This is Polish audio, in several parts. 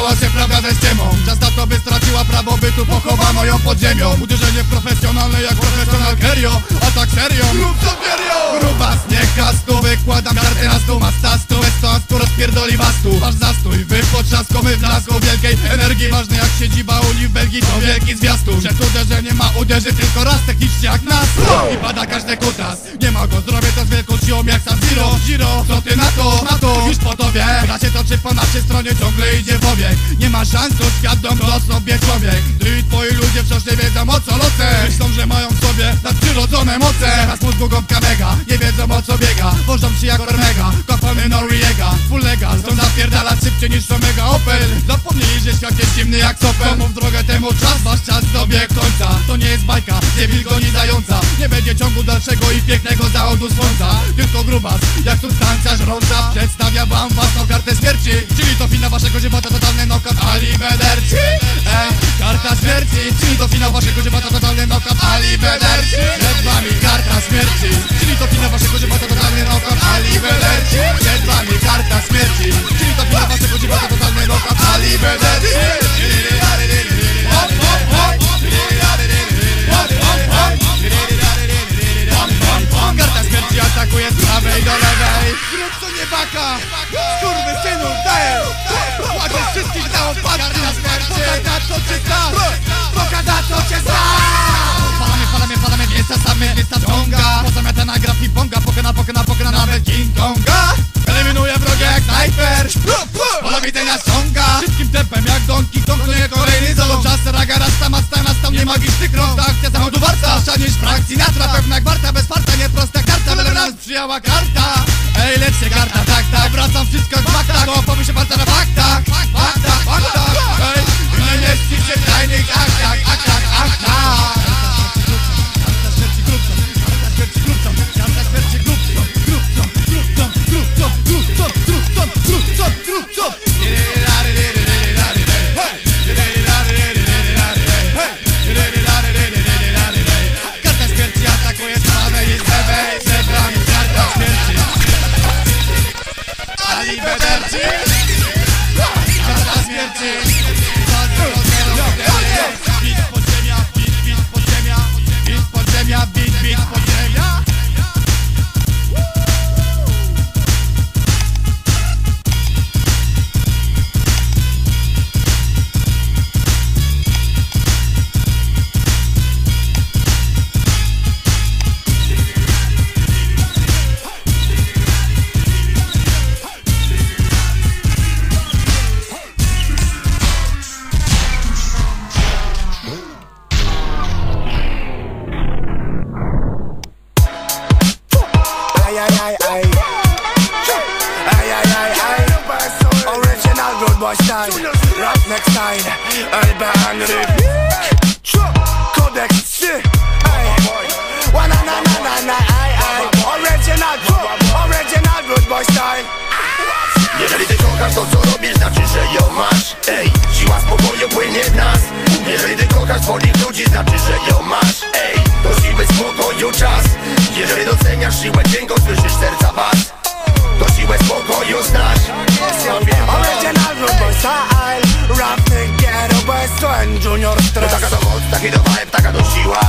Spotkała się prawda ze ściemą Czas na to by straciła prawo bytu Pochowano ją pod ziemią. Uderzenie profesjonalne jak profesjonal Kerio. A tak serio. Grób Kerio! Gruba śniega stu Wykładam karty na stu. Mas stu Jest stu Rozpierdoli was tu. Wasz zastój Wy potrzaskowy w blasku Wielkiej energii. Ważny jak siedziba Unii w Belgii To wielki zwiastun. Przed uderzeniem ma uderzyć tylko raz Technicznie jak nas I pada każdy kutas. Nie ma go zrobię to z wielką siłą jak San Ziro Ziro Co ty na to? Na to po tobie, gra się toczy po naszej stronie Ciągle idzie w obieg Nie ma szans, to świadom to sobie człowiek. Ty i twoi ludzie wciąż nie wiedzą o co losę Myślą, że mają w sobie nadprzyrodzone moce. Teraz mózgu gąbka mega, nie wiedzą o co biega. Wożą się jak Ormega, kopamy Noriega. Full legal, chcą napierdalać szybciej niż Omega Opel. Zapomnieli, że świat jest zimny jak sopel. Komu w drogę temu czas, wasz czas dobiegł końca To nie jest bajka, nie wilgoni dająca. Nie będzie ciągu dalszego i pięknego zachodu słońca. Tylko grubas, Przedstawia wam własną kartę śmierci. Czyli to finał waszego żywota, totalny knockout Ali Bederci Ej, karta śmierci. Czyli to finał waszego żywota, totalny knockout Ali Bederci Przed wami karta śmierci. Czyli to finał waszego żywota, totalny knockout Ali Bederci Przed wami karta śmierci. Czyli to finał waszego żywota, totalny knockout Ali co cię znasz Pokada co cię znasz Falamy, falamy, falamy, miejsca same, miejsca ciąga Pozamiatana gra ping-ponga Pokona, pokona, pokona nawet King Konga. Eliminuje wrogie jak snajper. Pola widzenia ściąga Szybkim tempem jak Donkey Kong To nie kolejny solo czas Raga rasta, masta, nastał nie magiczny krok Ta akcja zachodu warta Lepsza niż frakcji natra Pewna jak warta, bez farta, nie prosta karta Byle nam sprzyjała karta. Ej, lecz się karta, tak, tak. Wracam wszystko jak w faktach To opowiem się parta na faktach Faktach, faktach Ay, ay, ay, ay. Ay, ay, ay, ay. Original road boy style. Rap next time. Urban remix. Codex. Ay. Wana na na na na ay, ay. Original, original road boy style. Jeżeli ty kochasz to co robisz, znaczy, że ją masz Ej, siła spokoju płynie w nas Jeżeli ty kochasz swoich ludzi, znaczy, że ją masz Ej, to siły spokoju czas Siłę dźwięku, słyszysz serca bas To siłę spokoju znasz. Road boy style. Rap ghetto best friend Junior To stress. taka to moc, taki to vibe, taka to siła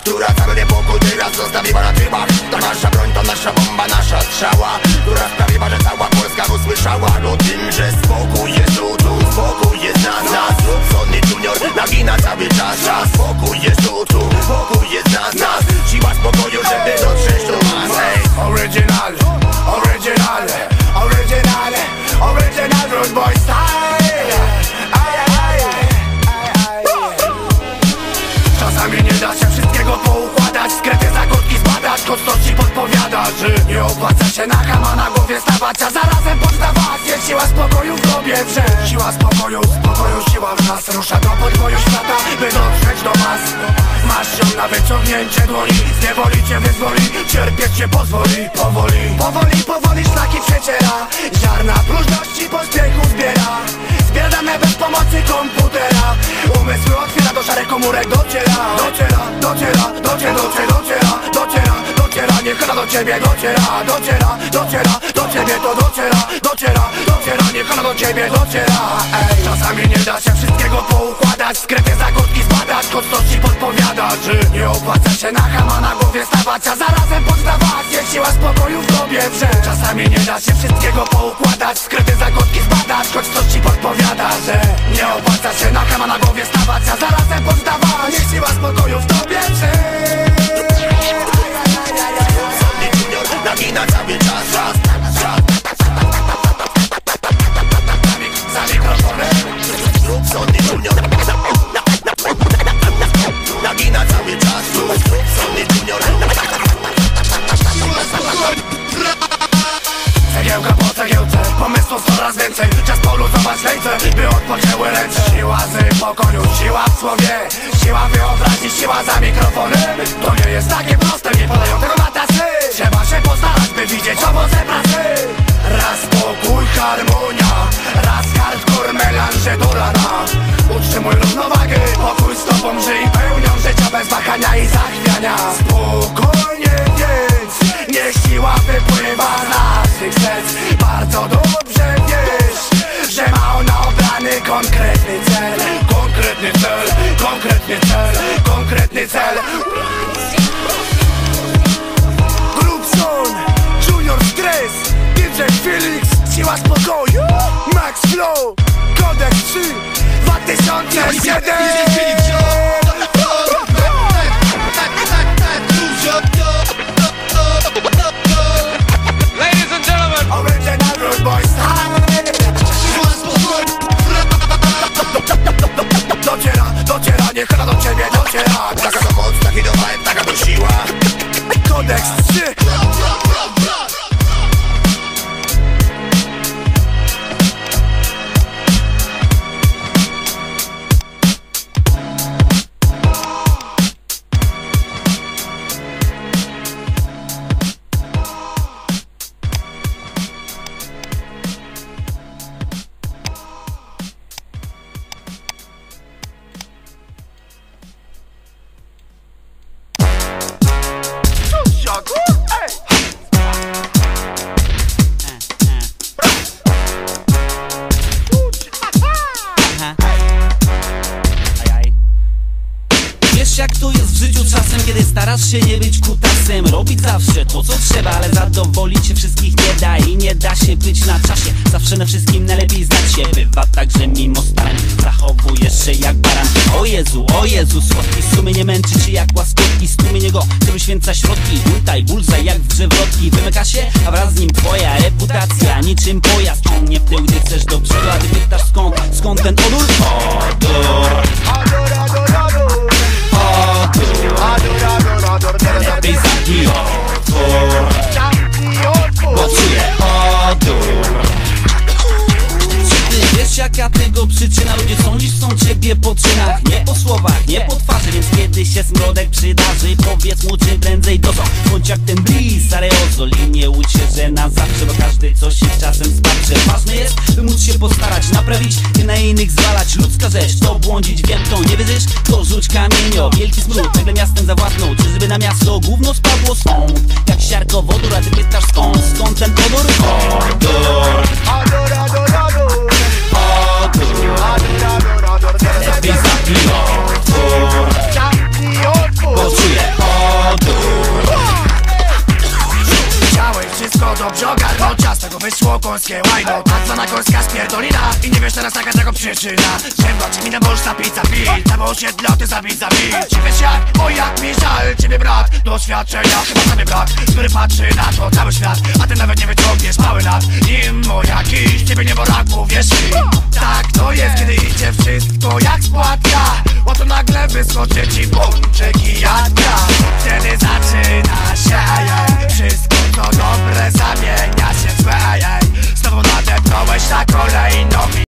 Która cały niepokój teraz zostawiła na tyłach. To nasza broń, to nasza bomba, nasza strzała Która sprawiła, że cała Polska usłyszała. O tym, że spokój jest tu, tu Spokój jest nas, nas. Lub Junior nagina cały Czas, spokój jest tu, tu Spokój nie opłaca się na głowie stawać A zarazem poddawać jest siła spokoju w wrzeć Siła spokoju, spokoju, siła w nas Rusza do podboju świata, by dotrzeć do was Masz ją na wyciągnięcie dłoni. Z niewoli cię wyzwoli, cierpieć cię pozwoli. Powoli, powoli, powoli szlaki przeciera. Ziarna próżności pośpiechu zbiera Zbiera. Dane bez pomocy komputera. Umysły otwiera do szarych komórek dociera. Dociera, dociera, dociera, dociera, dociera, do ciebie dociera Dociera, dociera, do ciebie to dociera Dociera, dociera, niech ona do ciebie dociera. Ej, czasami nie da się wszystkiego poukładać Skryte zagadki zbadać, choć to ci podpowiada Czy nie opłaca się na hama na głowie stawać A zarazem poddawać, niech siła spokoju w tobie wrze. Czasami nie da się wszystkiego poukładać Skryte zagadki zbadać, choć to ci podpowiada Że nie opłaca się na hama na głowie stawać A zarazem poddawać, niech siła spokoju w tobie wrze Siła z pokoju, siła w słowie. Siła wyobraźni, siła za mikrofonem. To nie jest takie proste, nie podają tego na tasy Trzeba się postarać, by widzieć owoce pracy Raz spokój, harmonia. Raz hardcore, melanże do rana Utrzymuj równowagę, pokój z tobą Żyj pełnią życia bez wahania i zachwiania. Spokojnie więc, niech siła wypływa z naszych serc. Bardzo dobrze konkretny cel Konkretny cel, konkretny cel, konkretny cel. Grubson, Junior Stress, DJ Felix, siła spokoju Max Flow, Kodek 3, 2007 kiedy starasz się nie być kutasem? Robić zawsze to co trzeba, ale zadowolić się wszystkich nie da I nie da się być na czasie, zawsze na wszystkim najlepiej znać się. Bywa tak, że mimo starań zachowujesz się jak baran. O Jezu, o Jezu, słodki. Sumienie męczy cię jak łaskotki. Strumienie go, co wyświęca środki. Ultaj, bulzaj jak w drzewrotki Wymyka się, a wraz z nim twoja reputacja. Niczym pojazd. Ciągnie w tył, gdy chcesz do przodu A ty pytasz skąd, skąd ten? Odór Jaka tego przyczyna? Ludzie sądzisz są ciebie po czynach. Nie po słowach, nie po twarzy Więc kiedy się smrodek przydarzy Powiedz mu czy prędzej dozą. Bądź jak ten blis areozol I nie łudź się, że na zawsze Bo każdy coś się czasem spatrzy. Ważne jest, by móc się postarać Naprawić, nie na innych zwalać. Ludzka rzecz, to błądzić wiem to Nie wierzysz, to rzuć kamienio. Wielki smród, nagle miastem zawładnął Czyżby na miasto gówno spadło stąd polskie łajno. Tak zwana gorska spierdolina. I nie wiesz teraz jaka tego przyczyna. Ziemno ci minę możesz zapić, zapić Tam osiedlo ty zabić, zabić. Czy wiesz jak? O jak mi żal. Ciebie brak doświadczenia Chyba sobie brak, który patrzy na to cały świat. A ty nawet nie wyciągniesz mały lat. Nim o jakiś ciebie nieboraków wiesz Tak to jest, kiedy idzie wszystko jak spłatnia to nagle wyskoczy ci bączek i jadka. Wtedy zaczyna się la cola y